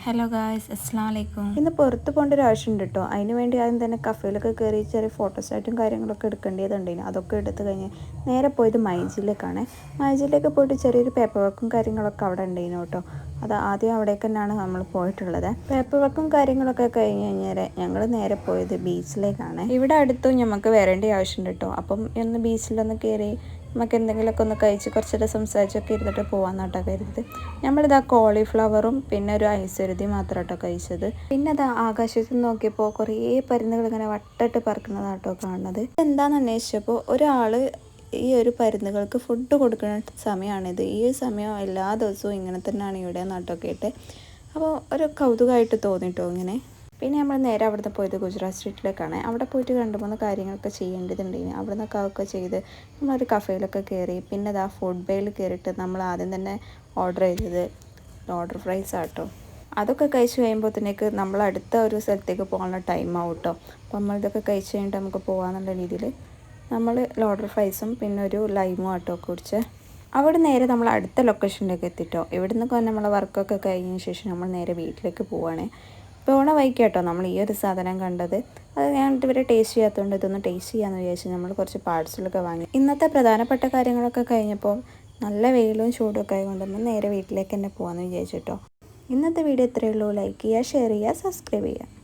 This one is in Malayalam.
ഹലോ ഗായ്സ് അസ്സാം വലൈക്കും ഇന്ന് പുറത്ത് പോകേണ്ട ഒരു ആവശ്യമുണ്ട് കേട്ടോ അതിന് വേണ്ടി ആദ്യം തന്നെ കഫേയിലൊക്കെ കയറി ചെറിയ ഫോട്ടോസായിട്ടും കാര്യങ്ങളൊക്കെ എടുക്കേണ്ടതുണ്ടായിരുന്നു അതൊക്കെ എടുത്തു കഴിഞ്ഞ് നേരെ പോയത് മൈജിലേക്കാണ്. മൈജിലേക്ക് പോയിട്ട് ചെറിയൊരു പേപ്പർ വർക്കും കാര്യങ്ങളൊക്കെ അവിടെ ഉണ്ടായിരുന്നു കേട്ടോ അത് ആദ്യം അവിടേക്ക് തന്നെയാണ് നമ്മൾ പോയിട്ടുള്ളത്. പേപ്പർ വർക്കും കാര്യങ്ങളൊക്കെ കഴിഞ്ഞ് കഴിഞ്ഞാൽ ഞങ്ങൾ നേരെ പോയത് ബീച്ചിലേക്കാണ്. ഇവിടെ അടുത്തും നമുക്ക് വരേണ്ട ആവശ്യമുണ്ട് കേട്ടോ അപ്പം ഒന്ന് ബീച്ചിലൊന്ന് കയറി നമുക്ക് എന്തെങ്കിലുമൊക്കെ ഒന്ന് കഴിച്ച് കുറച്ചൊക്കെ സംസാരിച്ചൊക്കെ ഇരുന്നിട്ട് പോകാമെന്നാട്ടോ കരുത് നമ്മളിതാ കോളിഫ്ലവറും പിന്നെ ഒരു ഐശ്വര്യതി മാത്രം കേട്ടോ കഴിച്ചത്. പിന്നെ അതാ ആകാശത്ത് നോക്കിയപ്പോൾ കുറേ പരുന്നുകൾ ഇങ്ങനെ വട്ടിട്ട് പറക്കുന്നതാട്ടോ കാണുന്നത്. എന്താണെന്ന് അന്വേഷിച്ചപ്പോൾ ഒരാൾ ഈ ഒരു പരുന്നുകൾക്ക് ഫുഡ് കൊടുക്കുന്ന സമയമാണിത്. ഈ സമയം എല്ലാ ദിവസവും ഇങ്ങനെ തന്നെയാണ് ഇവിടെ നാട്ടൊക്കെ ഇട്ട് അപ്പോൾ ഒരു കൗതുകമായിട്ട് തോന്നിട്ടോ ഇങ്ങനെ? പിന്നെ നമ്മൾ നേരെ അവിടുന്ന് പോയത് ഗുജറാത്ത് സ്ട്രീറ്റിലേക്കാണ്. അവിടെ പോയിട്ട് രണ്ട് മൂന്ന് കാര്യങ്ങളൊക്കെ ചെയ്യേണ്ടതുണ്ടെങ്കിൽ അവിടെ നിന്നൊക്കെ അതൊക്കെ ചെയ്ത് നമ്മളൊരു കഫേയിലൊക്കെ കയറി പിന്നെ അതാ ഫുഡ് ബേയിൽ കയറിയിട്ട് നമ്മൾ ആദ്യം തന്നെ ഓർഡർ ചെയ്തത് ഓർഡർ ഫ്രൈസ് ആട്ടോ. അതൊക്കെ കഴിച്ച് കഴിയുമ്പോഴത്തേക്ക് നമ്മൾ അടുത്ത ഒരു സ്ഥലത്തേക്ക് പോകാനുള്ള ടൈം ആവും കേട്ടോ അപ്പോൾ നമ്മളിതൊക്കെ കഴിച്ച് കഴിഞ്ഞിട്ട് നമുക്ക് പോകാമെന്നുള്ള രീതിയിൽ നമ്മൾ ലോഡർ ഫ്രൈസും പിന്നെ ഒരു ലൈമും ആട്ടോ കുടിച്ച്. അവിടെ നേരെ നമ്മൾ അടുത്ത ലൊക്കേഷനിലേക്ക് എത്തിട്ടോ. ഇവിടെ നിന്നൊക്കെ നമ്മളെ വർക്കൊക്കെ കഴിഞ്ഞ ശേഷം നമ്മൾ നേരെ വീട്ടിലേക്ക് പോവുകയാണ് പോണ വൈക്കാട്ടോ നമ്മൾ ഈ ഒരു സാധനം കണ്ടത്. അത് ഞാൻ ഇതുവരെ ടേസ്റ്റ് ചെയ്യാത്തതുകൊണ്ട് ഇതൊന്ന് ടേസ്റ്റ് ചെയ്യാമെന്ന് വിചാരിച്ച് നമ്മൾ കുറച്ച് പാഴ്സലൊക്കെ വാങ്ങി. ഇന്നത്തെ പ്രധാനപ്പെട്ട കാര്യങ്ങളൊക്കെ കഴിഞ്ഞപ്പോൾ നല്ല വെയിലും ചൂടൊക്കെ ആയതുകൊണ്ട് നേരെ വീട്ടിലേക്ക് തന്നെ പോകാമെന്ന് വിചാരിച്ചിട്ടോ ഇന്നത്തെ വീഡിയോ ഇത്രയേ ഉള്ളൂ. ലൈക്ക് ചെയ്യുക ഷെയർ ചെയ്യുക സബ്സ്ക്രൈബ് ചെയ്യുക.